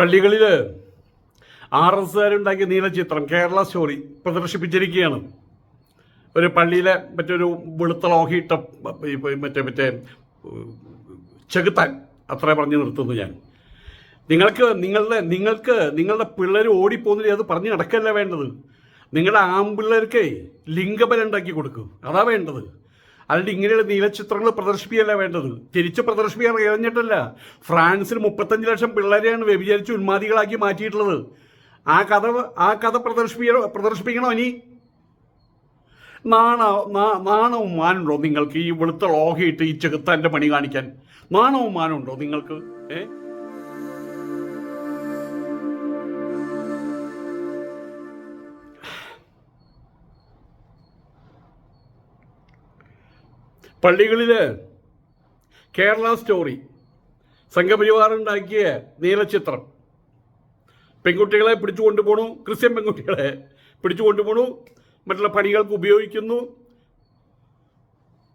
പള്ളികളിൽ R S കാരുണ്ടാക്കിയ നീലചിത്രം കേരള സ്റ്റോറി പ്രദർശിപ്പിച്ചിരിക്കുകയാണ്. ഒരു പള്ളിയിലെ മറ്റൊരു വെളുത്ത ലോഹിയിട്ട മറ്റേ മറ്റേ ചെകുത്താൻ. അത്ര പറഞ്ഞു നിർത്തുന്നു ഞാൻ. നിങ്ങൾക്ക് നിങ്ങളുടെ നിങ്ങൾക്ക് നിങ്ങളുടെ പിള്ളേർ ഓടിപ്പോകുന്നില്ല അത് പറഞ്ഞു നടക്കല്ല വേണ്ടത്? നിങ്ങളുടെ ആൺപിള്ളേർക്കേ ലിംഗബലം ഉണ്ടാക്കി കൊടുക്കും. അതാ വേണ്ടത്. അല്ലാണ്ട് ഇങ്ങനെയുള്ള നീലചിത്രങ്ങൾ പ്രദർശിപ്പിക്കല്ല വേണ്ടത്. തിരിച്ച് പ്രദർശിപ്പിക്കാൻ കഴിഞ്ഞിട്ടല്ല ഫ്രാൻസിൽ മുപ്പത്തഞ്ച് ലക്ഷം പിള്ളേരെയാണ് വ്യഭിചരിച്ച് ഉന്മാദികളാക്കി മാറ്റിയിട്ടുള്ളത്. ആ കഥ ആ കഥ പ്രദർശിപ്പിക്കണോ പ്രദർശിപ്പിക്കണോ ഇനി? നാണ നാ- നാണവും മാനുണ്ടോ നിങ്ങൾക്ക് ഈ വെളുത്ത ലോഹയിട്ട് ഈ ചെകുത്താന്റെ പണി കാണിക്കാൻ? നാണവും മാനുണ്ടോ നിങ്ങൾക്ക്? ഏ? പള്ളികളിൽ കേരള സ്റ്റോറി സംഘപരിവാർ നീലചിത്രം. പെൺകുട്ടികളെ പിടിച്ചു കൊണ്ടുപോണു ക്രിസ്ത്യൻ പെൺകുട്ടികളെ പിടിച്ചു കൊണ്ടുപോണു മറ്റുള്ള പണികൾക്ക് ഉപയോഗിക്കുന്നു.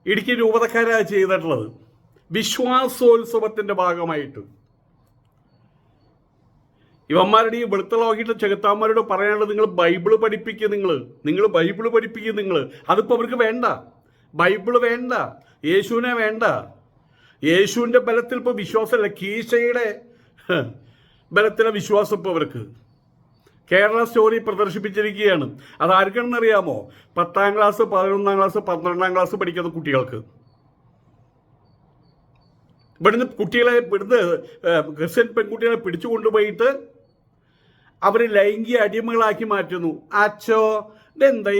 ഇടുക്കി രൂപതക്കാരാണ് ചെയ്തിട്ടുള്ളത്. വിശ്വാസോത്സവത്തിന്റെ ഭാഗമായിട്ട്. ഇവന്മാരുടെ ഈ വെളുത്ത നോക്കിയിട്ട് ചെകുത്താന്മാരോട് പറയാനുള്ളത് നിങ്ങൾ ബൈബിൾ പഠിപ്പിക്കുക നിങ്ങൾ നിങ്ങൾ ബൈബിൾ പഠിപ്പിക്കുക നിങ്ങൾ അതിപ്പോൾ അവർക്ക് വേണ്ട. ബൈബിൾ വേണ്ട യേശുവിനെ വേണ്ട. യേശുവിന്റെ ബലത്തിൽ ഇപ്പോൾ വിശ്വാസമല്ല കീശയുടെ ബലത്തിലെ വിശ്വാസം ഇപ്പോൾ അവർക്ക്. കേരള സ്റ്റോറി പ്രദർശിപ്പിച്ചിരിക്കുകയാണ്. അത് അറിയാമോ? പത്താം ക്ലാസ് പതിനൊന്നാം ക്ലാസ് പന്ത്രണ്ടാം ക്ലാസ് പഠിക്കുന്ന കുട്ടികൾക്ക്. ഇവിടുന്ന് കുട്ടികളെ ഇവിടുന്ന് ക്രിസ്ത്യൻ പെൺകുട്ടികളെ പിടിച്ചു കൊണ്ടുപോയിട്ട് അവർ ലൈംഗിക അടിമകളാക്കി മാറ്റുന്നു. അച്ചോ ഇതെന്താ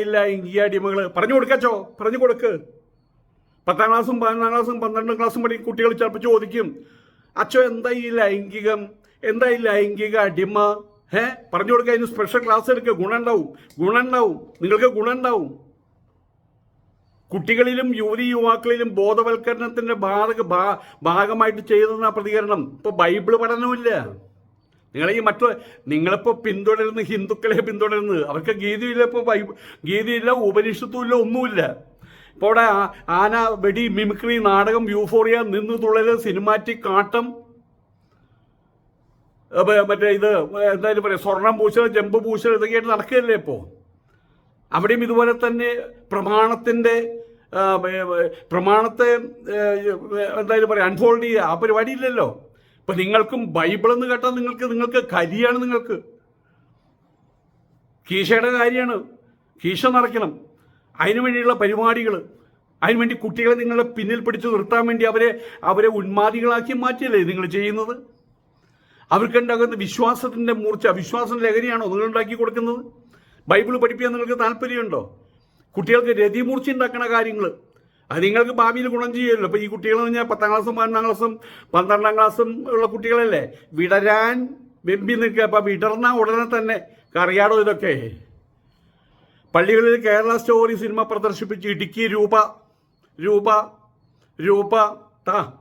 ഈ അടിമകൾ പറഞ്ഞു കൊടുക്കച്ചോ? പറഞ്ഞു കൊടുക്ക്. പത്താം ക്ലാസ്സും പതിനൊന്നാം ക്ലാസ്സും പന്ത്രണ്ടാം ക്ലാസ്സും പഠി കുട്ടികൾ ചിലപ്പോൾ ചോദിക്കും അച്ഛോ എന്താ ഈ ലൈംഗികം? എന്താ ഈ ലൈംഗിക അടിമ? ഏ പറഞ്ഞു കൊടുക്കുക അതിന് സ്പെഷ്യൽ ക്ലാസ് എടുക്കുക ഗുണം ഉണ്ടാവും ഗുണം ഉണ്ടാവും നിങ്ങൾക്ക് ഗുണം ഉണ്ടാവും കുട്ടികളിലും യുവതി യുവാക്കളിലും ബോധവൽക്കരണത്തിന്റെ ഭാഗ ഭാഗമായിട്ട് ചെയ്തെന്ന പ്രതികരണം. ഇപ്പൊ ബൈബിൾ പഠനമില്ല നിങ്ങൾ ഈ മറ്റു നിങ്ങളിപ്പോൾ പിന്തുടരുന്ന ഹിന്ദുക്കളെ പിന്തുടരുന്നത്. അവർക്ക് ഗീതയില്ല ഇപ്പോൾ ഗീതിയില്ല ഉപനിഷത്തുമില്ല ഒന്നുമില്ല. ഇപ്പോൾ അവിടെ ആന വെടി മിമിക്രി നാടകം യൂഫോറിയ നിന്ന് തുളര് സിനിമാറ്റിക് കാട്ടം മറ്റേ ഇത് എന്തായാലും പറയാം സ്വർണം പൂശൽ ജമ്പ് പൂശൽ ഇതൊക്കെയായിട്ട് നടക്കുകയല്ലേ ഇപ്പോൾ അവിടെയും ഇതുപോലെ തന്നെ പ്രമാണത്തിന്റെ പ്രമാണത്തെ എന്തായാലും പറയാം അൺഫോൾഡ് ചെയ്യുക ആ പരിപാടി ഇല്ലല്ലോ. ഇപ്പൊ നിങ്ങൾക്കും ബൈബിൾ എന്ന് കേട്ടാൽ നിങ്ങൾക്ക് നിങ്ങൾക്ക് കരിയാണ് നിങ്ങൾക്ക്. കീശയുടെ കാര്യമാണ്. കീശ നടക്കണം. അതിനു വേണ്ടിയുള്ള പരിപാടികൾ അതിനുവേണ്ടി കുട്ടികളെ നിങ്ങളെ പിന്നിൽ പിടിച്ചു നിർത്താൻ വേണ്ടി അവരെ അവരെ ഉന്മാദികളാക്കി മാറ്റിയല്ലേ നിങ്ങൾ ചെയ്യുന്നത്? അവർക്കുണ്ടാകുന്ന വിശ്വാസത്തിന്റെ മൂർച്ച വിശ്വാസം ലഹരിയാണോ നിങ്ങൾ ഉണ്ടാക്കി കൊടുക്കുന്നത്? ബൈബിൾ പഠിപ്പിക്കാൻ നിങ്ങൾക്ക് താല്പര്യമുണ്ടോ? കുട്ടികൾക്ക് രതിമൂർച്ച ഉണ്ടാക്കുന്ന കാര്യങ്ങൾ അത് നിങ്ങൾക്ക് ഭാവിയിൽ ഗുണം ചെയ്യുമല്ലോ. അപ്പൊ ഈ കുട്ടികൾ എന്ന് പറഞ്ഞാൽ പത്താം ക്ലാസ്സും പതിനൊന്നാം ക്ലാസ്സും പന്ത്രണ്ടാം ക്ലാസ്സും ഉള്ള കുട്ടികളല്ലേ? വിടരാൻ വെമ്പി നിൽക്കുക. അപ്പൊ വിടർന്ന ഉടനെ തന്നെ കറിയാടോ ഇതൊക്കെ. പള്ളികളിൽ കേരള സ്റ്റോറി സിനിമ പ്രദർശിപ്പിച്ച് ഇടുക്കി രൂപ രൂപ രൂപ താ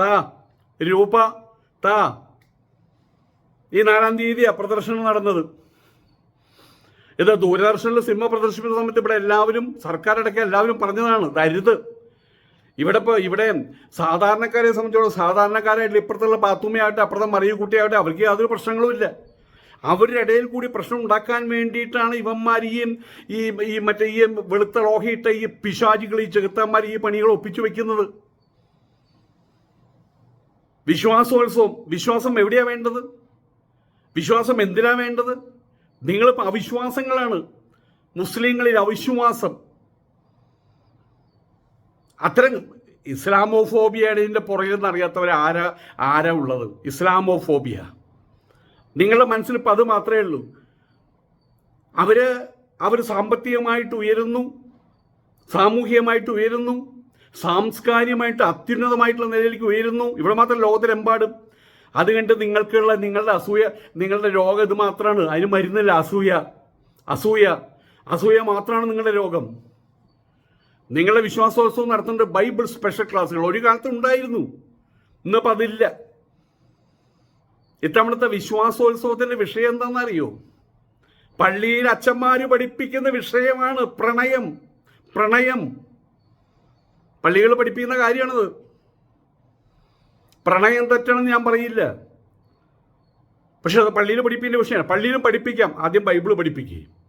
താ രൂപ താ. ഈ നാലാം തീയതിയാണ് പ്രദർശനം നടന്നത്. ഇത് ദൂരദർശനിൽ സിനിമ പ്രദർശിപ്പിക്കുന്ന സമയത്ത് ഇവിടെ എല്ലാവരും സർക്കാരടക്കം എല്ലാവരും പറഞ്ഞതാണ് ദരിത് ഇവിടെ ഇപ്പോൾ ഇവിടെ സാധാരണക്കാരെ സംബന്ധിച്ചോളം സാധാരണക്കാരായിട്ട് ഇപ്പുറത്തുള്ള ബാത്തുമ്മയാവട്ടെ അപ്പുറത്തെ മറിയ കുട്ടിയാവട്ടെ അവർക്ക് യാതൊരു പ്രശ്നങ്ങളുമില്ല അവരുടെ ഇടയിൽ കൂടി പ്രശ്നം ഉണ്ടാക്കാൻ വേണ്ടിയിട്ടാണ് ഇവന്മാർ ഈ ഈ ഈ മറ്റേ ഈ വെളുത്ത ലോഹയിട്ട ഈ പിശാചികൾ ഈ ചെകുത്തന്മാർ ഈ പണികൾ ഒപ്പിച്ചു വെക്കുന്നത്. വിശ്വാസോത്സവം വിശ്വാസം എവിടെയാണ് വേണ്ടത്? വിശ്വാസം എന്തിനാണ് വേണ്ടത്? നിങ്ങളിപ്പോൾ അവിശ്വാസങ്ങളാണ്. മുസ്ലിങ്ങളിൽ അവിശ്വാസം. അത്തരം ഇസ്ലാമോഫോബിയയുടെ ഇതിന്റെ പുറകിൽ നിന്ന് അറിയാത്തവർ ആരാ ആരാ ഉള്ളത്? ഇസ്ലാമോഫോബിയ. നിങ്ങളുടെ മനസ്സിൽ ഇപ്പം അത് മാത്രമേ ഉള്ളൂ. അവർ അവർ സാമ്പത്തികമായിട്ട് ഉയരുന്നു സാമൂഹികമായിട്ട് ഉയരുന്നു സാംസ്കാരികമായിട്ട് അത്യുന്നതമായിട്ടുള്ള നിലയിലേക്ക് ഉയരുന്നു. ഇവിടെ മാത്രം ലോകത്തിലെമ്പാടും അത് കണ്ട് നിങ്ങൾക്കുള്ള നിങ്ങളുടെ അസൂയ നിങ്ങളുടെ രോഗം ഇത് മാത്രമാണ് അതിന് മരുന്നില്ല അസൂയ. അസൂയ. അസൂയ മാത്രമാണ് നിങ്ങളുടെ രോഗം. നിങ്ങളുടെ വിശ്വാസോത്സവം നടത്തേണ്ട ബൈബിൾ സ്പെഷ്യൽ ക്ലാസ്സുകൾ. ഒരു കാലത്ത് ഉണ്ടായിരുന്നു. ഇന്നിപ്പോൾ അതില്ല. ഇത്തവണത്തെ വിശ്വാസോത്സവത്തിന്റെ വിഷയം എന്താണെന്നറിയോ? പള്ളിയിൽ അച്ഛന്മാര് പഠിപ്പിക്കുന്ന വിഷയമാണ് പ്രണയം. പ്രണയം. പള്ളികൾ പഠിപ്പിക്കുന്ന കാര്യമാണത്. പ്രണയം തെറ്റണമെന്ന് ഞാൻ പറയില്ല. പക്ഷെ അത് പള്ളിയിൽ പഠിപ്പിക്കേണ്ട വിഷയമാണ്. പള്ളിയിലും പഠിപ്പിക്കാം. ആദ്യം ബൈബിൾ പഠിപ്പിക്കുകയും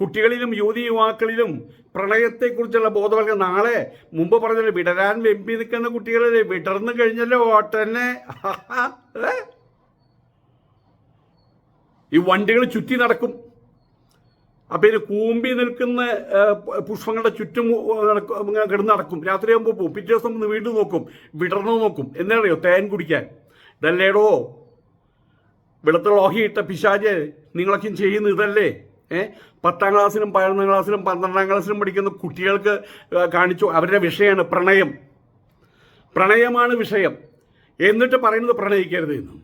കുട്ടികളിലും യുവതി യുവാക്കളിലും പ്രണയത്തെക്കുറിച്ചുള്ള ബോധവൽക്കരണം. നാളെ മുമ്പ് പറഞ്ഞല്ലോ വിടരാൻ വെമ്പി നിൽക്കുന്ന കുട്ടികളല്ലേ? വിടർന്നു കഴിഞ്ഞല്ലോ ഓട്ടന്നെ ഈ വണ്ടികൾ ചുറ്റി നടക്കും. അപ്പം ഇതിന് കൂമ്പി നിൽക്കുന്ന പുഷ്പങ്ങളുടെ ചുറ്റും കിടന്ന് നടക്കും. രാത്രിയാകുമ്പോൾ പോകും. പിറ്റേ ദിവസം വീണ്ടും നോക്കും. വിടർന്നു നോക്കും. എന്നറിയോ തേൻ കുടിക്കാൻ. ഇതല്ലേടോ? വെളുത്ത ലോഹിയിട്ട പിശാജ് നിങ്ങളൊക്കെയും ചെയ്യുന്ന ഇതല്ലേ? ഏ? പത്താം ക്ലാസ്സിലും പതിനൊന്നാം ക്ലാസ്സിലും പന്ത്രണ്ടാം ക്ലാസ്സിലും പഠിക്കുന്ന കുട്ടികൾക്ക് കാണിച്ചു അവരുടെ വിഷയമാണ് പ്രണയം. പ്രണയമാണ് വിഷയം. എന്നിട്ട് പറയുന്നത് പ്രണയിക്കരുത് എന്നും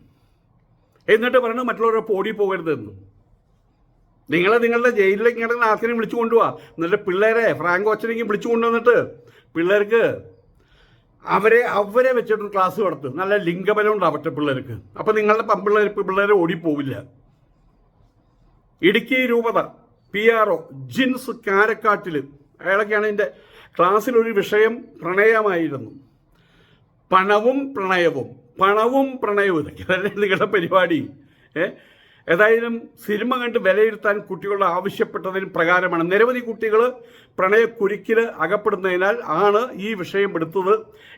എന്നിട്ട് പറയുന്നത് മറ്റുള്ളവരെ പോടി പോകരുത് എന്ന് നിങ്ങളെ നിങ്ങളുടെ ജയിലിലേക്ക് കിടക്കുന്ന ആർക്കിനെ വിളിച്ചു കൊണ്ടുപോവാ എന്നിട്ട് പിള്ളേരെ ഫ്രാങ്കോ അച്ഛനെങ്കിലും വിളിച്ചു കൊണ്ടുവന്നിട്ട് പിള്ളേർക്ക് അവരെ അവരെ വെച്ചിട്ട് ക്ലാസ് നടത്തും. നല്ല ലിംഗബലം ഉണ്ടാവട്ടെ പിള്ളേർക്ക്. അപ്പം നിങ്ങളുടെ പിള്ളേർ പിള്ളേരെ ഓടിപ്പോവില്ല. ഇടുക്കി രൂപത P R O Jins Karakkattil അയാളൊക്കെയാണ് എന്റെ ക്ലാസ്സിലൊരു വിഷയം പ്രണയമായിരുന്നു. പണവും പ്രണയവും. പണവും പ്രണയവും. ഇതൊക്കെ നിങ്ങളുടെ പരിപാടി. ഏ? ഏതായാലും സിനിമ കണ്ട് വിലയിരുത്താൻ കുട്ടികളുടെ ആവശ്യപ്പെട്ടതിന് പ്രകാരമാണ്. നിരവധി കുട്ടികൾ പ്രണയക്കുരുക്കിൽ അകപ്പെടുന്നതിനാൽ ആണ് ഈ വിഷയം എടുത്തത്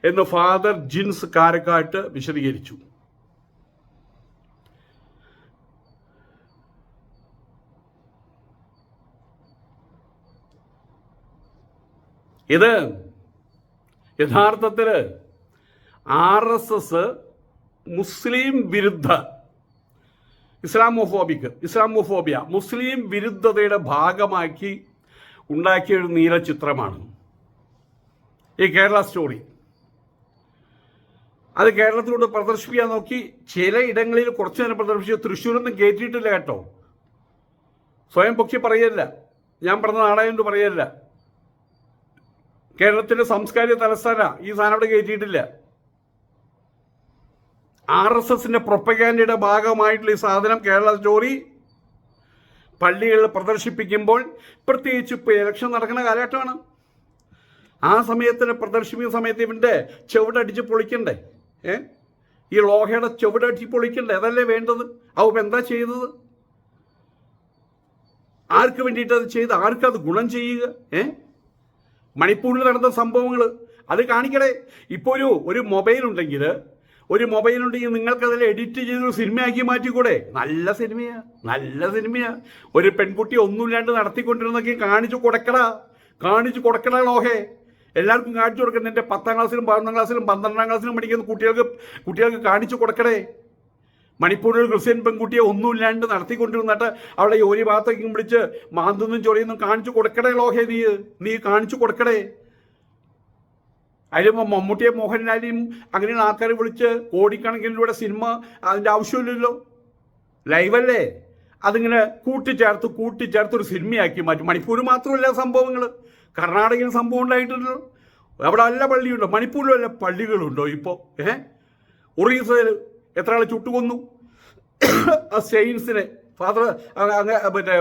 എന്ന് ഫാദർ ജിൻസ് കാരക്കാട്ട് വിശദീകരിച്ചു. ഇത് യഥാർത്ഥത്തിൽ ആർ എസ് എസ് മുസ്ലിം വിരുദ്ധ ഇസ്ലാമോഫോബിക് ഇസ്ലാമോഫോബിയ മുസ്ലിം വിരുദ്ധതയുടെ ഭാഗമാക്കി ഉണ്ടാക്കിയ ഒരു നീല ചിത്രമാണ് ഈ കേരള സ്റ്റോറി. അത് കേരളത്തിലൂടെ പ്രദർശിപ്പിക്കാൻ നോക്കി ചില ഇടങ്ങളിൽ കുറച്ച് നേരം പ്രദർശിപ്പിച്ചു തൃശ്ശൂരൊന്നും കയറ്റിയിട്ടില്ല കേട്ടോ. സ്വയം പൊക്കി പറയല്ല. ഞാൻ പറഞ്ഞ നാടായോണ്ട് പറയല്ല. കേരളത്തിന്റെ സാംസ്കാരിക തലസ്ഥാന. ഈ സാധനം അവിടെ കയറ്റിയിട്ടില്ല ആർ എസ് എസിന്റെ പ്രൊപ്പഗാൻഡയുടെ ഭാഗമായിട്ടുള്ള ഈ സാധനം കേരള സ്റ്റോറി പള്ളികളിൽ പ്രദർശിപ്പിക്കുമ്പോൾ പ്രത്യേകിച്ച് ഇപ്പോൾ ഇലക്ഷൻ നടക്കുന്ന കാലഘട്ടമാണ്. ആ സമയത്തിന് പ്രദർശിപ്പിക്കുന്ന സമയത്ത് ഇവന്റെ ചുവടടിച്ച് പൊളിക്കണ്ടേ? ഏ? ഈ ലോഹയുടെ ചുവടടിച്ച് പൊളിക്കണ്ടേ? അതല്ലേ വേണ്ടത്? അവ എന്താ ചെയ്തത്? ആർക്ക് വേണ്ടിയിട്ട് അത് ചെയ്ത്? ആർക്കത് ഗുണം ചെയ്യുക? ഏ? മണിപ്പൂരിൽ നടന്ന സംഭവങ്ങൾ അത് കാണിക്കണേ. ഇപ്പോൾ ഒരു ഒരു മൊബൈൽ ഉണ്ടെങ്കിൽ ഒരു മൊബൈലുണ്ടെങ്കിൽ നിങ്ങൾക്കതിൽ എഡിറ്റ് ചെയ്ത് സിനിമയാക്കി മാറ്റിക്കൂടെ? നല്ല സിനിമയാ നല്ല സിനിമയാ ഒരു പെൺകുട്ടി ഒന്നുമില്ലാണ്ട് നടത്തിക്കൊണ്ടിരുന്നൊക്കെ കാണിച്ചു കൊടുക്കടാ. കാണിച്ചു കൊടുക്കടാ ലോഹേ. എല്ലാവർക്കും കാണിച്ചു കൊടുക്കണം എന്റെ പത്താം ക്ലാസ്സിലും പതിനൊന്നാം ക്ലാസ്സിലും പന്ത്രണ്ടാം ക്ലാസ്സിലും പഠിക്കുന്ന കുട്ടികൾക്ക് കുട്ടികൾക്ക് കാണിച്ചു കൊടുക്കടേ. മണിപ്പൂരിൽ ക്രിസ്ത്യൻ പെൺകുട്ടിയെ ഒന്നുമില്ലാണ്ട് നടത്തിക്കൊണ്ടിരുന്നിട്ട് അവളെ ഒരു ഭാഗത്തേക്കും വിളിച്ച് മാന്തുന്നും ചൊറിയുന്നും കാണിച്ചു കൊടുക്കടേ ലോഹേ നീ. നീ കാണിച്ചു കൊടുക്കടേ. അതിലിപ്പോൾ മമ്മൂട്ടിയെ മോഹൻലാലിയും അങ്ങനെയുള്ള ആൾക്കാരെ വിളിച്ച് കോടിക്കണക്കിനിലൂടെ സിനിമ അതിന്റെ ആവശ്യമില്ലല്ലോ. ലൈവല്ലേ? അതിങ്ങനെ കൂട്ടിച്ചേർത്ത് കൂട്ടിച്ചേർത്ത് ഒരു സിനിമയാക്കി മാറ്റും. മണിപ്പൂർ മാത്രമല്ല സംഭവങ്ങൾ കർണാടകയിൽ സംഭവം ഉണ്ടായിട്ടുണ്ടല്ലോ. അവിടെ അല്ല പള്ളിയുണ്ടോ. മണിപ്പൂരിലും വല്ല പള്ളികളുണ്ടോ ഇപ്പോൾ ഏ ഒറീസയിൽ എത്ര ആളെ ചുട്ടുകൊന്നു? ആ സ്റ്റെയിൻസിനെ ഫാദർ അങ്ങനെ മറ്റേ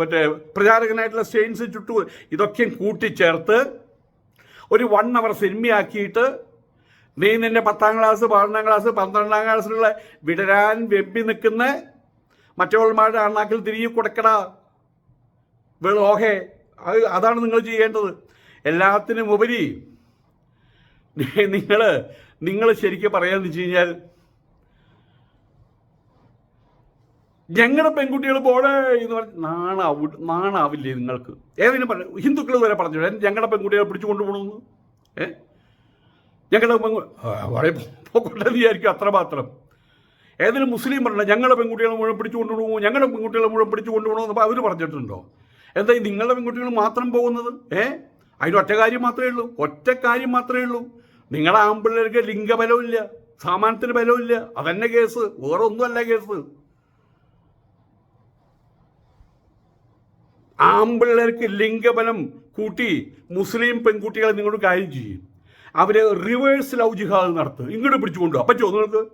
മറ്റേ പ്രചാരകനായിട്ടുള്ള സെയിൻസ് ചുട്ടു ഇതൊക്കെയും കൂട്ടിച്ചേർത്ത് ഒരു വൺ അവർ സിനിമയാക്കിയിട്ട് നീ നിന്റെ പത്താം ക്ലാസ് പതിനൊന്നാം ക്ലാസ് പന്ത്രണ്ടാം ക്ലാസ്സിലുള്ള വിടരാൻ വെമ്പി നിൽക്കുന്ന മറ്റവന്മാരുടെ അണ്ണാക്കിൽ തിരികെ കൊടുക്കടാ. അത് അതാണ് നിങ്ങൾ ചെയ്യേണ്ടത്. എല്ലാത്തിനും ഉപരി നിങ്ങൾ നിങ്ങൾ ശരിക്കും പറയാമെന്ന് വെച്ച് കഴിഞ്ഞാൽ ഞങ്ങളുടെ പെൺകുട്ടികൾ പോടേ എന്ന് പറഞ്ഞ് നാണാവു നാണാവില്ലേ നിങ്ങൾക്ക്? ഏതെങ്കിലും പറഞ്ഞു ഹിന്ദുക്കൾ വരെ പറഞ്ഞു ഞങ്ങളുടെ പെൺകുട്ടികളെ പിടിച്ചു കൊണ്ടുപോകണമെന്ന് ഏ? ഞങ്ങളുടെ പെങ്കു പോകട്ടെ വിചാരിക്കും അത്രമാത്രം. ഏതെങ്കിലും മുസ്ലിം പറഞ്ഞ ഞങ്ങളുടെ പെൺകുട്ടികളെ മുഴുവൻ പിടിച്ചു കൊണ്ടുപോകുമോ ഞങ്ങളുടെ പെൺകുട്ടികളെ മുഴുവൻ പിടിച്ചു കൊണ്ടുപോകണമെന്ന് അവർ പറഞ്ഞിട്ടുണ്ടോ? എന്താ നിങ്ങളുടെ പെൺകുട്ടികൾ മാത്രം പോകുന്നത്? ഏ? അതിന്റെ ഒറ്റ കാര്യം മാത്രമേ ഉള്ളൂ ഒറ്റ കാര്യം മാത്രമേ ഉള്ളൂ. നിങ്ങളുടെ ആമ്പിള്ളേർക്ക് ലിംഗബലമില്ല സാമാനത്തിന് ബലമില്ല അതന്നെ കേസ് വേറെ ഒന്നുമല്ല കേസ്. ആമ്പിള്ളേർക്ക് ലിംഗബലം കൂട്ടി മുസ്ലിം പെൺകുട്ടികളെ നിങ്ങളോട് കാര്യം ചെയ്യും. അവരെ റിവേഴ്സ് ലവ് ജിഹാദ് നടത്തും. ഇങ്ങോട്ട് പിടിച്ചു കൊണ്ടുപോകാം പറ്റുമോ നിങ്ങൾക്ക്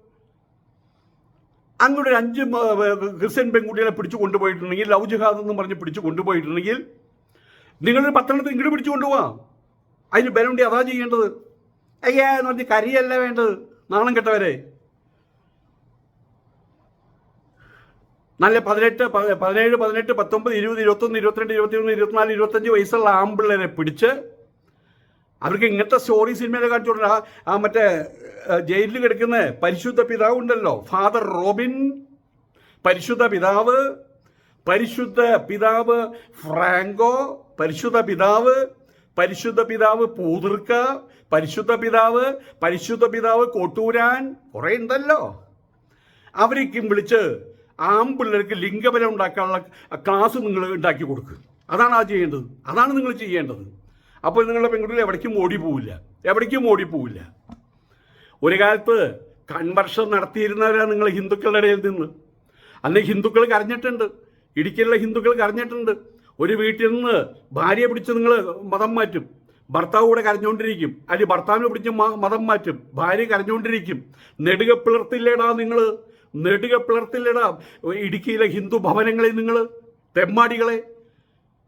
അങ്ങോട്ട് അഞ്ച് ക്രിസ്ത്യൻ പെൺകുട്ടികളെ പിടിച്ചു കൊണ്ടുപോയിട്ടുണ്ടെങ്കിൽ ലവ് ജിഹാദ് എന്ന് പറഞ്ഞ് പിടിച്ചു കൊണ്ടുപോയിട്ടുണ്ടെങ്കിൽ നിങ്ങളൊരു പത്തെണ്ണത്തിൽ ഇങ്ങോട്ട് പിടിച്ചു കൊണ്ടുപോവാം അതിന് ബലമുണ്ടി. അതാ ചെയ്യേണ്ടത്. അയ്യാ എന്ന് പറഞ്ഞ് കരിയല്ല വേണ്ടത്. നാണം കെട്ടവരെ. നല്ല പതിനെട്ട് പതിനേഴ് പതിനെട്ട് പത്തൊമ്പത് ഇരുപത് ഇരുപത്തൊന്ന് ഇരുപത്തിരണ്ട് ഇരുപത്തിമൂന്ന് ഇരുപത്തിനാല് ഇരുപത്തഞ്ച് വയസ്സുള്ള ആമ്പിള്ളേരെ പിടിച്ച് അവർക്ക് ഇങ്ങനത്തെ സ്റ്റോറി സിനിമയിലെ കാണിച്ചുകൊണ്ട് ആ മറ്റേ ജയിലിൽ കിടക്കുന്ന പരിശുദ്ധ പിതാവ് ഉണ്ടല്ലോ. ഫാദർ റോബിൻ പരിശുദ്ധ പിതാവ് പരിശുദ്ധ പിതാവ് ഫ്രാങ്കോ പരിശുദ്ധ പിതാവ് പരിശുദ്ധ പിതാവ് പൂതിർക്ക പരിശുദ്ധ പിതാവ് പരിശുദ്ധ പിതാവ് കോട്ടൂരാൻ കുറേ ഉണ്ടല്ലോ. അവരേക്കും വിളിച്ച് ആമ്പിള്ളേർക്ക് ലിംഗബലം ഉണ്ടാക്കാനുള്ള ക്ലാസ് നിങ്ങൾ ഉണ്ടാക്കി കൊടുക്കുക അതാണ് ആ ചെയ്യേണ്ടത്. അതാണ് നിങ്ങൾ ചെയ്യേണ്ടത്. അപ്പോൾ നിങ്ങളുടെ പെൺകുട്ടികൾ എവിടേക്കും ഓടി പോവില്ല. എവിടേക്കും ഓടി പോവില്ല. ഒരു കാലത്ത് കൺവർഷൻ നടത്തിയിരുന്നവരാണ് നിങ്ങൾ ഹിന്ദുക്കളുടെ ഇടയിൽ നിന്ന്. അന്ന് ഹിന്ദുക്കൾ കരഞ്ഞിട്ടുണ്ട്. ഇടുക്കിയിലുള്ള ഹിന്ദുക്കൾ കരഞ്ഞിട്ടുണ്ട്. ഒരു വീട്ടിൽ നിന്ന് ഭാര്യയെ പിടിച്ച് നിങ്ങൾ മതം മാറ്റും. ഭർത്താവ് കൂടെ കരഞ്ഞുകൊണ്ടിരിക്കും. അല്ലെങ്കിൽ ഭർത്താവിനെ പിടിച്ച് മതം മാറ്റും. ഭാര്യ കരഞ്ഞുകൊണ്ടിരിക്കും. നെടുക പിളർത്തില്ലേടാ നിങ്ങൾ? നെടുക പിളർത്തില്ലടാം ഇടുക്കിയിലെ ഹിന്ദു ഭവനങ്ങളെ നിങ്ങൾ തെമ്മാടികളെ.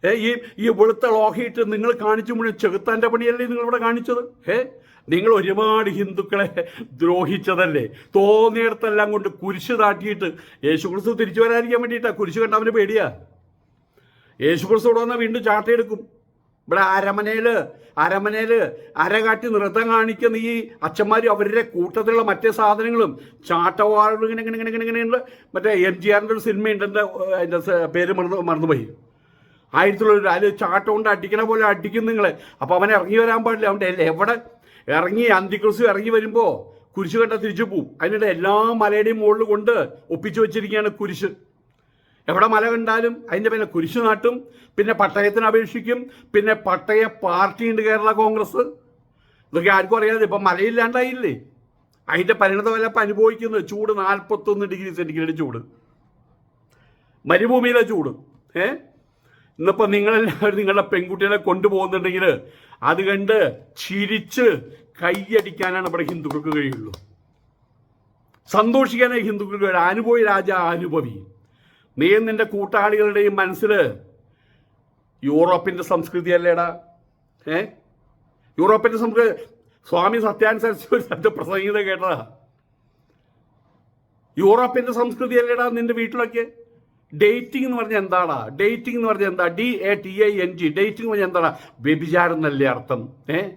ഈ ഈ വെളുത്ത ലോഹയിട്ട് നിങ്ങൾ കാണിച്ചു മുഴുവൻ ചെകുത്താന്റെ പണിയല്ലേ നിങ്ങളിവിടെ കാണിച്ചത്? ഏ നിങ്ങൾ ഒരുപാട് ഹിന്ദുക്കളെ ദ്രോഹിച്ചതല്ലേ? തോന്നിയിടത്തെല്ലാം കൊണ്ട് കുരിശ് താട്ടിയിട്ട് യേശു ക്രിസ്തു തിരിച്ചു വരാതിരിക്കാൻ വേണ്ടിയിട്ടാണ് കുരിശ് കണ്ട അവന് പേടിയാ. യേശു ക്രിസ്തു ഇവിടെ വന്നാൽ വീണ്ടും ചാട്ടയെടുക്കും. ഇവിടെ അരമനയിൽ അരമനയിൽ അരകാട്ടി നൃത്തം കാണിക്കുന്ന ഈ അച്ഛന്മാരും അവരുടെ കൂട്ടത്തിലുള്ള മറ്റേ സാധനങ്ങളും ചാട്ടവാറുകൾ ഇങ്ങനെ ഇങ്ങനെ ഇങ്ങനെ ഇങ്ങനെ ഇങ്ങനെ മറ്റേ എം ജി ആറിന്റെ ഒരു സിനിമയുണ്ട് എന്റെ എന്റെ പേര് മറന്നു മറന്നുപോയി. ആയിരത്തി തൊള്ളായിരത്തി അതിൽ ചാട്ടം കൊണ്ട് അടിക്കണ പോലെ അടിക്കും നിങ്ങളെ. അപ്പോൾ അവൻ ഇറങ്ങി വരാൻ പാടില്ല. അവന്റെ എവിടെ? ഇറങ്ങി അന്തിക്രിസ്തു ഇറങ്ങി വരുമ്പോൾ കുരിശ് കണ്ട തിരിച്ചു പോവും. അതിനിടെ എല്ലാ മലയുടെയും മുകളിൽ കൊണ്ട് ഒപ്പിച്ചു വെച്ചിരിക്കുകയാണ് കുരിശ്. എവിടെ മല കണ്ടാലും അതിന്റെ പിന്നെ കുരിശു നാട്ടും പിന്നെ പട്ടയത്തിന് അപേക്ഷിക്കും പിന്നെ പട്ടയ പാർട്ടി പാർട്ടിയുണ്ട് കേരള കോൺഗ്രസ്. ഇതൊക്കെ ആർക്കും അറിയാതെ ഇപ്പം മലയില്ലാണ്ടായില്ലേ? അതിന്റെ പരിണത ഇപ്പം അനുഭവിക്കുന്നത് ചൂട് നാൽപ്പത്തൊന്ന് ഡിഗ്രി സെന്റിഗ്രേഡ് ചൂട്. മരുഭൂമിയിലെ ചൂട്. ഏ? ഇന്നിപ്പോൾ നിങ്ങളെല്ലാവരും നിങ്ങളുടെ പെൺകുട്ടികളെ കൊണ്ടുപോകുന്നുണ്ടെങ്കിൽ അത് കണ്ട് ചിരിച്ച് കൈയടിക്കാനാണ് ഇവിടെ ഹിന്ദുക്കൾക്ക് കഴിയുള്ളൂ. സന്തോഷിക്കാനേ ഹിന്ദുക്കൾക്ക് അനുഭവി രാജ അനുഭവി. നീയും നിന്റെ കൂട്ടാളികളുടെയും മനസ്സിൽ യൂറോപ്പിന്റെ സംസ്കൃതി അല്ലേടാ? ഏ? യൂറോപ്പിന്റെ സംസ്കൃതി സ്വാമി സത്യാനുസരിച്ച് ഒരു സത്യ പ്രസംഗീത കേട്ടതാ. യൂറോപ്പിന്റെ സംസ്കൃതി അല്ലേടാ നിന്റെ വീട്ടിലൊക്കെ? ഡേറ്റിംഗ് എന്ന് പറഞ്ഞാൽ എന്താടാ? ഡേറ്റിംഗ് എന്ന് പറഞ്ഞാൽ എന്താ? D A T I N G dating പറഞ്ഞാൽ എന്താടാ? വ്യഭിചാരം എന്നല്ലേ അർത്ഥം. ഏ?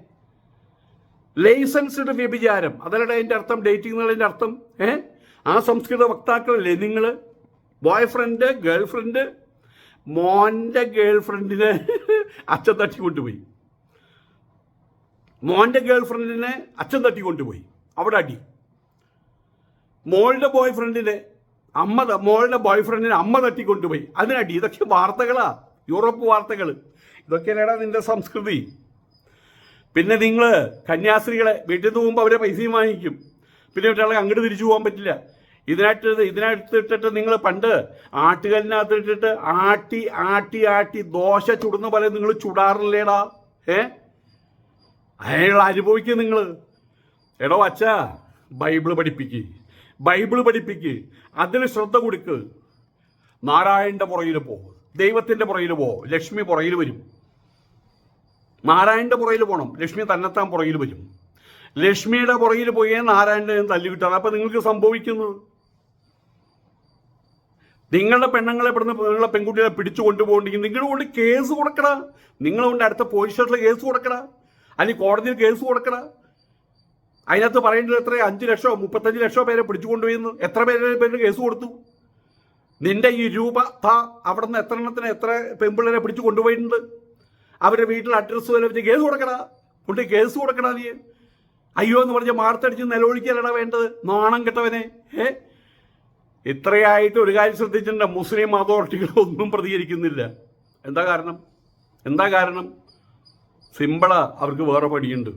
ലൈസൻസ്ഡ് വ്യഭിചാരം. അതല്ലേ അതിന്റെ അർത്ഥം? ഡേറ്റിംഗ് എന്നുള്ളതിന്റെ അർത്ഥം? ഏ? ആ സംസ്കൃത വക്താക്കളല്ലേ നിങ്ങൾ ബോയ് ഫ്രണ്ട് ഗേൾ ഫ്രണ്ട് മോന്റെ ഗേൾ ഫ്രണ്ടിനെ അച്ഛൻ തട്ടി കൊണ്ടുപോയി മോന്റെ ഗേൾ ഫ്രണ്ടിനെ അച്ഛൻ തട്ടി കൊണ്ടുപോയി അവിടെ അടി. മോളുടെ ബോയ് ഫ്രണ്ടിനെ അമ്മ മോളുടെ ബോയ് ഫ്രണ്ടിനെ അമ്മ തട്ടിക്കൊണ്ടുപോയി. അതിനടി. ഇതൊക്കെ വാർത്തകളാ. യൂറോപ്പ് വാർത്തകൾ ഇതൊക്കെയല്ലേടാ നിന്റെ സംസ്കൃതി. പിന്നെ നിങ്ങൾ കന്യാസ്ത്രീകളെ വീട്ടിൽ നിന്ന് പോകുമ്പോൾ അവരെ പൈസയും വാങ്ങിക്കും. പിന്നെ ഒരാളെ അങ്ങോട്ട് തിരിച്ചു പോകാൻ പറ്റില്ല. ഇതിനായിട്ട് ഇതിനകത്ത് ഇട്ടിട്ട് നിങ്ങൾ പണ്ട് ആട്ടുകലിനകത്ത് ഇട്ടിട്ട് ആട്ടി ആട്ടി ആട്ടി ദോശ ചുടുന്ന പോലെ നിങ്ങൾ ചുടാറില്ലേടാ? ഏ? അയാൾ അനുഭവിക്കുക നിങ്ങൾ എടോ അച്ഛ ബൈബിൾ പഠിപ്പിക്ക്. ബൈബിൾ പഠിപ്പിക്ക്. അതിൽ ശ്രദ്ധ കൊടുക്ക്. നാരായണന്റെ പുറയിൽ പോ. ദൈവത്തിന്റെ പുറയിൽ പോ. ലക്ഷ്മി പുറയിൽ വരും. നാരായണന്റെ പുറയിൽ പോകണം ലക്ഷ്മി തന്നെത്താൻ പുറയിൽ വരും. ലക്ഷ്മിയുടെ പുറകിൽ പോയേ നാരായണനെ തല്ലി അപ്പം അപ്പൊ നിങ്ങൾക്ക് സംഭവിക്കുന്നത്? നിങ്ങളുടെ പെണ്ണുങ്ങളെ ഇവിടുന്ന് നിങ്ങളുടെ പെൺകുട്ടികളെ പിടിച്ചു കൊണ്ടുപോകണ്ടെങ്കിൽ നിങ്ങൾ കൊണ്ട് കേസ് കൊടുക്കണ നിങ്ങൾ കൊണ്ട് അടുത്ത പോലീസ് സ്റ്റേഷനിൽ കേസ് കൊടുക്കണ അല്ലെങ്കിൽ കോടതിയിൽ കേസ് കൊടുക്കണ അതിനകത്ത് പറയേണ്ടത് എത്ര അഞ്ച് ലക്ഷമോ മുപ്പത്തഞ്ച് ലക്ഷോ പേരെ പിടിച്ചു കൊണ്ടുപോയിരുന്നു. എത്ര പേരെ പേര് കേസ് കൊടുത്തു? നിന്റെ ഈ രൂപ താ അവിടെ നിന്ന് എത്ര എണ്ണത്തിന് എത്ര പെൺപിള്ളേരെ പിടിച്ചു കൊണ്ടുപോയിട്ടുണ്ട്? അവരുടെ വീട്ടിൽ അഡ്രസ്സ് വരെ വെച്ച് കേസ് കൊടുക്കടാ. കൊണ്ട് കേസ് കൊടുക്കടാ നീ. അയ്യോ എന്ന് പറഞ്ഞ് മാർത്തടിച്ച് നിലവിളിക്കാനാണ് വേണ്ടത്. നാണം കെട്ടവനെ. ഏ? ഇത്രയായിട്ട് ഒരു കാര്യം ശ്രദ്ധിച്ചിട്ടുണ്ട്. മുസ്ലിം അതോറിറ്റികൾ ഒന്നും പ്രതികരിക്കുന്നില്ല. എന്താ കാരണം? എന്താ കാരണം? സിമ്പിളാ അവർക്ക് വേറെ പണിയുണ്ട്.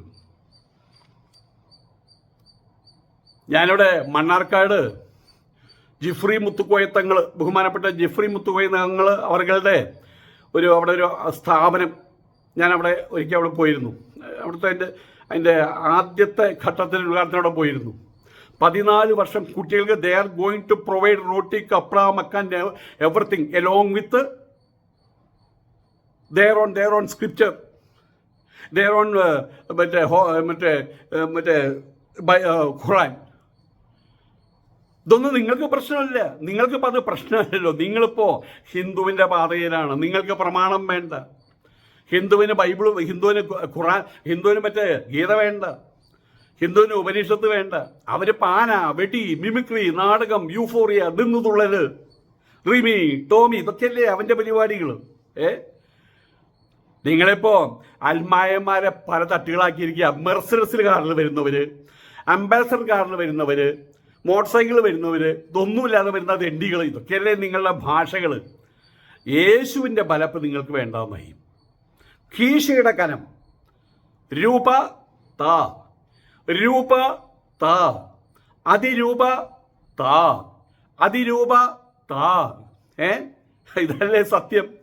ഞാനിവിടെ മണ്ണാർക്കാട് ജിഫ്രി മുത്തുക്കോയ തങ്ങൾ ബഹുമാനപ്പെട്ട ജിഫ്രി മുത്തുക്കോയത്തങ്ങൾ അവരുടെ ഒരു അവിടെ ഒരു സ്ഥാപനം ഞാൻ അവിടെ ഒരിക്കൽ അവിടെ പോയിരുന്നു. അവിടുത്തെ അതിന്റെ അതിന്റെ ആദ്യത്തെ ഘട്ടത്തിൽ അവിടെ പോയിരുന്നു. പതിനാല് വർഷം കുട്ടികൾക്ക് they are going to provide roti kapra makaan everything along with their own their own scripture their own മറ്റേ ഹോ- മറ്റേ മറ്റേ ബൈ- ഖുറാൻ ഇതൊന്നും നിങ്ങൾക്ക് പ്രശ്നമല്ല. നിങ്ങൾക്കിപ്പോൾ അത് പ്രശ്നമല്ലല്ലോ. നിങ്ങളിപ്പോൾ ഹിന്ദുവിന്റെ പാതയിലാണ്. നിങ്ങൾക്ക് പ്രമാണം വേണ്ട. ഹിന്ദുവിന് ബൈബിൾ ഹിന്ദുവിന് ഖുറാൻ ഹിന്ദുവിന് മറ്റേ ഗീത വേണ്ട. ഹിന്ദുവിന് ഉപനിഷത്ത് വേണ്ട. അവർ പാന വെടി മിമിക്രി നാടകം യൂഫോറിയ നിന്ന് തുള്ളൽ റിമി ടോമി ഇതൊക്കെയല്ലേ അവന്റെ പരിപാടികൾ ഏ? നിങ്ങളിപ്പോ അൽമായന്മാരെ പല തട്ടുകളാക്കിയിരിക്കുക. മെർസഡസിൽ കാറിൽ വരുന്നവര് അംബാസഡർ കാറിൽ വരുന്നവര് മോട്ടോർ സൈക്കിൾ വരുന്നവര് ഇതൊന്നുമില്ലാതെ വരുന്ന തെണ്ടികൾ ഇതൊക്കെയല്ലേ നിങ്ങളുടെ ഭാഷകൾ യേശുവിന്റെ ബലപ്പ് നിങ്ങൾക്ക് വേണ്ടാന്നായി കീശയുടെ കനം. രൂപ താ. രൂപ താ. അതിരൂപ താ. അതിരൂപ താ. ഏ? ഇതല്ലേ സത്യം.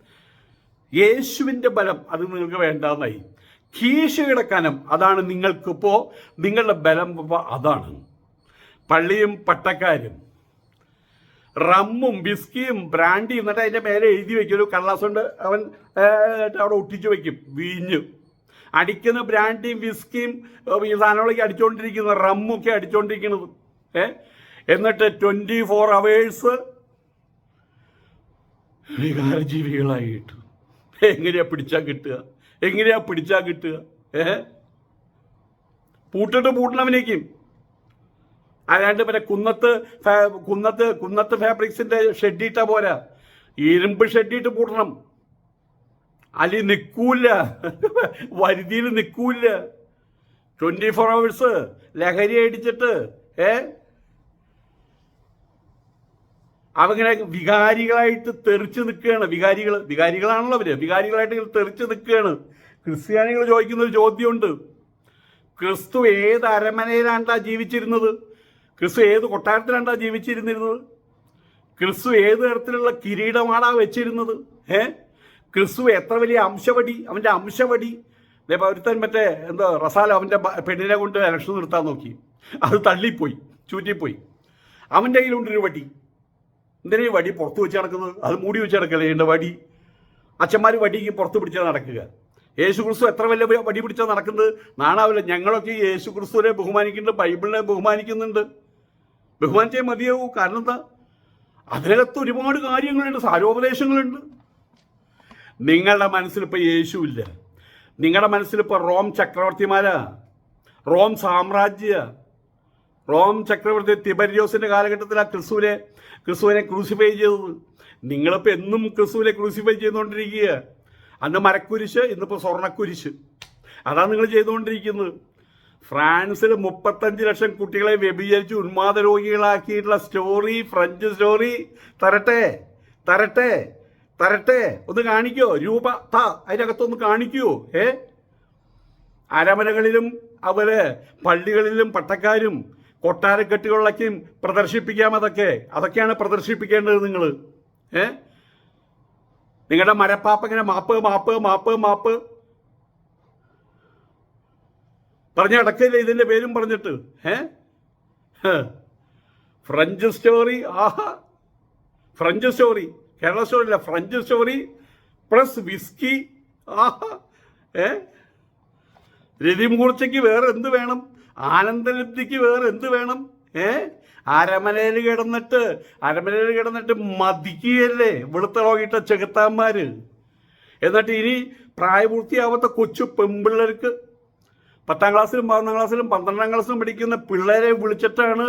യേശുവിന്റെ ബലം അത് നിങ്ങൾക്ക് വേണ്ടാന്നായി കീശയുടെ കനം അതാണ് നിങ്ങൾക്കിപ്പോൾ നിങ്ങളുടെ ബലം അതാണ്. പള്ളിയും പട്ടക്കാരും റമ്മും ബിസ്കിയും ബ്രാൻഡിയും എന്നിട്ട് അതിന്റെ മേലെ എഴുതി വെക്കും. ഒരു കള്ളാസുണ്ട്. അവൻ അവിടെ ഒട്ടിച്ചു വെക്കും. വീഞ്ഞു അടിക്കുന്ന ബ്രാൻഡിയും വിസ്കിയും ഈ സാധനങ്ങളൊക്കെ അടിച്ചുകൊണ്ടിരിക്കുന്നത് റമ്മൊക്കെ അടിച്ചുകൊണ്ടിരിക്കുന്നത് ഏ? എന്നിട്ട് ട്വന്റി ഫോർ അവേഴ്സ് വികാരജീവികളായിട്ട്. എങ്ങനെയാ പിടിച്ചാൽ കിട്ടുക? എങ്ങനെയാ പിടിച്ചാൽ കിട്ടുക? ഏ? പൂട്ടിട്ട് പൂട്ടണവനേക്കും അല്ലാണ്ട് പിന്നെ കുന്നത്ത് കുന്നത്ത് കുന്നത്ത് ഫാബ്രിക്സിന്റെ ഷെഡിട്ട പോരാ. ഇരുമ്പ് ഷെഡിട്ട് പൂട്ടണം. അലി നിൽക്കൂല വരുതിയിൽ നിൽക്കൂല ട്വന്റി ഫോർ അവേഴ്സ് ലഹരി അടിച്ചിട്ട് ഏ? അവങ്ങനെ വികാരികളായിട്ട് തെറിച്ച് നിൽക്കുകയാണ്. വികാരികൾ വികാരികളാണല്ലോ അവർ. വികാരികളായിട്ട് ഇങ്ങനെ തെറിച്ച് നിൽക്കുകയാണ്. ക്രിസ്ത്യാനികൾ ചോദിക്കുന്ന ഒരു ചോദ്യമുണ്ട്. ക്രിസ്തു ഏത് അരമനയിലാണ്ടാ ജീവിച്ചിരുന്നത്? ക്രിസ്തു ഏത് കൊട്ടാരത്തിലാണ്ടാ ജീവിച്ചിരുന്നിരുന്നത്? ക്രിസ്തു ഏത് തരത്തിലുള്ള കിരീടമാണാ വെച്ചിരുന്നത്? ഏ? ക്രിസ്തു എത്ര വലിയ അംശവടി അവന്റെ അംശവടി. ഒരുത്തൻ മറ്റേ എന്താ റസാല അവന്റെ ബ- പെണ്ണിനെ കൊണ്ട് ഇലക്ഷൻ നിർത്താൻ നോക്കി. അത് തള്ളിപ്പോയി ചൂറ്റിപ്പോയി. അവന്റെ കയ്യിലുണ്ടൊരു വടി. എന്തിനാ ഈ വടി പുറത്ത് വെച്ച് നടക്കുന്നത്? അത് മൂടി വെച്ച് നടക്കല്ലേ എന്റെ വടി? അച്ഛന്മാർ വടിക്ക് പുറത്ത് പിടിച്ചാൽ നടക്കുക. യേശു ക്രിസ്തു എത്ര വലിയ വടി പിടിച്ചാൽ നടക്കുന്നത്? നാണാവില്ല ഞങ്ങളൊക്കെ യേശു ക്രിസ്തുവിനെ ബഹുമാനിക്കുന്നുണ്ട് ബൈബിളിനെ ബഹുമാനിക്കുന്നുണ്ട്. ബഹുമാനിച്ചേ മതിയാവൂ. കാരണം എന്താ? അതിനകത്ത് ഒരുപാട് കാര്യങ്ങളുണ്ട് സാരോപദേശങ്ങളുണ്ട്. നിങ്ങളുടെ മനസ്സിലിപ്പോൾ യേശുവില്ല നിങ്ങളുടെ മനസ്സിലിപ്പോൾ റോം ചക്രവർത്തിമാരാ. റോം സാമ്രാജ്യ. റോം ചക്രവർത്തി തിബരിയോസിന്റെ കാലഘട്ടത്തിൽ ആ ക്രിസ്തുവിനെ ക്രിസ്തുവിനെ ക്രൂസിഫൈ ചെയ്തത്. നിങ്ങളിപ്പോൾ എന്നും ക്രിസ്തുവിനെ ക്രൂസിഫൈ ചെയ്തുകൊണ്ടിരിക്കുക അന്ന് മരക്കുരിശ് ഇന്നിപ്പോൾ സ്വർണക്കുരിശ് അതാണ് നിങ്ങൾ ചെയ്തുകൊണ്ടിരിക്കുന്നത്. ഫ്രാൻസിൽ മുപ്പത്തഞ്ച് ലക്ഷം കുട്ടികളെ വ്യഭിചരിച്ച് ഉന്മാദ രോഗികളാക്കിയിട്ടുള്ള സ്റ്റോറി ഫ്രഞ്ച് സ്റ്റോറി. തരട്ടെ തരട്ടെ. തരട്ടെ. ഒന്ന് കാണിക്കോ. രൂപ താ അതിനകത്തൊന്ന് കാണിക്കൂ. ഏ? അരമനകളിലും അവർ പള്ളികളിലും പട്ടക്കാരും കൊട്ടാരക്കെട്ടുകളിലൊക്കെയും പ്രദർശിപ്പിക്കാം അതൊക്കെ. അതൊക്കെയാണ് പ്രദർശിപ്പിക്കേണ്ടത് നിങ്ങൾ ഏ? നിങ്ങളുടെ മരപ്പാപ്പ ഇങ്ങനെ മാപ്പ് മാപ്പ് മാപ്പ് മാപ്പ്. പറഞ്ഞ അടക്കല്ലേ ഇതിന്റെ പേരും പറഞ്ഞിട്ട്. ഏ? ഫ്രഞ്ച് സ്റ്റോറി ആഹാ. French story. കേരള സ്റ്റോറി അല്ല ഫ്രഞ്ച് സ്റ്റോറി പ്ലസ് വിസ്കി ആഹാ ഏ? രതിമൂർച്ചയ്ക്ക് വേറെ എന്ത് വേണം? ആനന്ദലബ്ധിക്ക് വേറെ എന്ത് വേണം? ഏ? അരമനയിൽ കിടന്നിട്ട് അരമനയിൽ കിടന്നിട്ട് മതിക്കുകയല്ലേ വെളുത്ത നോക്കിയിട്ട ചെകുത്താന്മാര്? എന്നിട്ട് ഇനി പ്രായപൂർത്തിയാവാത്ത കൊച്ചു പെൺപിള്ളേർക്ക് പത്താം ക്ലാസ്സിലും പതിനൊന്നാം ക്ലാസ്സിലും പന്ത്രണ്ടാം ക്ലാസ്സിലും പഠിക്കുന്ന പിള്ളേരെ വിളിച്ചിട്ടാണ്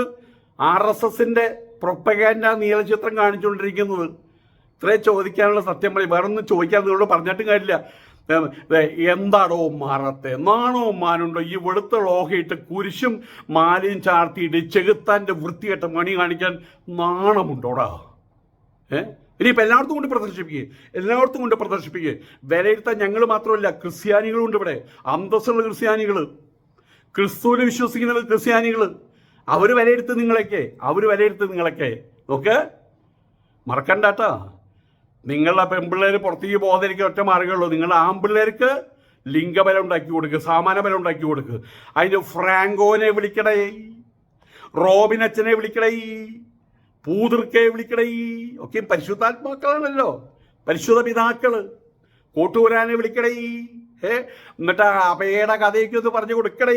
ആർ എസ് എസിന്റെ പ്രൊപ്പഗാൻഡ നീലചിത്രം കാണിച്ചുകൊണ്ടിരിക്കുന്നത്. ഇത്രേ ചോദിക്കാനുള്ള സത്യം പറയും. വേറെ ഒന്നും ചോദിക്കാൻ നിങ്ങളോട് പറഞ്ഞിട്ടും കാര്യമില്ല എന്താണോ മറത്തെ? നാണോ മാനുണ്ടോ? ഈ വെളുത്ത ലോഹയിട്ട് കുരിശും മാലയും ചാർത്തിയിട്ട് ചെകുത്താന്റെ വൃത്തികെട്ട മണി കാണിക്കാൻ നാണമുണ്ടോടാ? ഏ? ഇനിയിപ്പോൾ എല്ലായിടത്തും കൊണ്ട് പ്രദർശിപ്പിക്കുക എല്ലായിടത്തും കൊണ്ട് പ്രദർശിപ്പിക്കുക വിലയിരുത്താൻ ഞങ്ങൾ മാത്രമല്ല ക്രിസ്ത്യാനികളുണ്ട് ഇവിടെ. അന്തസ്സുള്ള ക്രിസ്ത്യാനികൾ ക്രിസ്തുവിനെ വിശ്വസിക്കുന്ന ക്രിസ്ത്യാനികൾ അവർ വിലയിരുത്തു നിങ്ങളൊക്കെ അവർ വിലയിരുത്തു നിങ്ങളൊക്കെ നോക്ക്? മറക്കണ്ടാട്ടാ നിങ്ങളുടെ പെൺപിള്ളേർ പുറത്തേക്ക് പോകാതിരിക്കുക ഒറ്റ മാർഗമുള്ളൂ നിങ്ങളുടെ ആൺപിള്ളേർക്ക് ലിംഗബലം ഉണ്ടാക്കി കൊടുക്കുക സാമാനബലം ഉണ്ടാക്കി കൊടുക്കുക അതിന് ഫ്രാങ്കോനെ വിളിക്കണേ റോബിനച്ചനെ വിളിക്കണേ പൂതൃക്കെ വിളിക്കണേ ഒക്കെ പരിശുദ്ധാത്മാക്കളാണല്ലോ. പരിശുദ്ധ പിതാക്കൾ. കൂട്ടുകൂരാനെ വിളിക്കണേ ഏ എന്നിട്ട് അപയുടെ കഥയൊക്കെ ഒന്ന് പറഞ്ഞു കൊടുക്കടേ.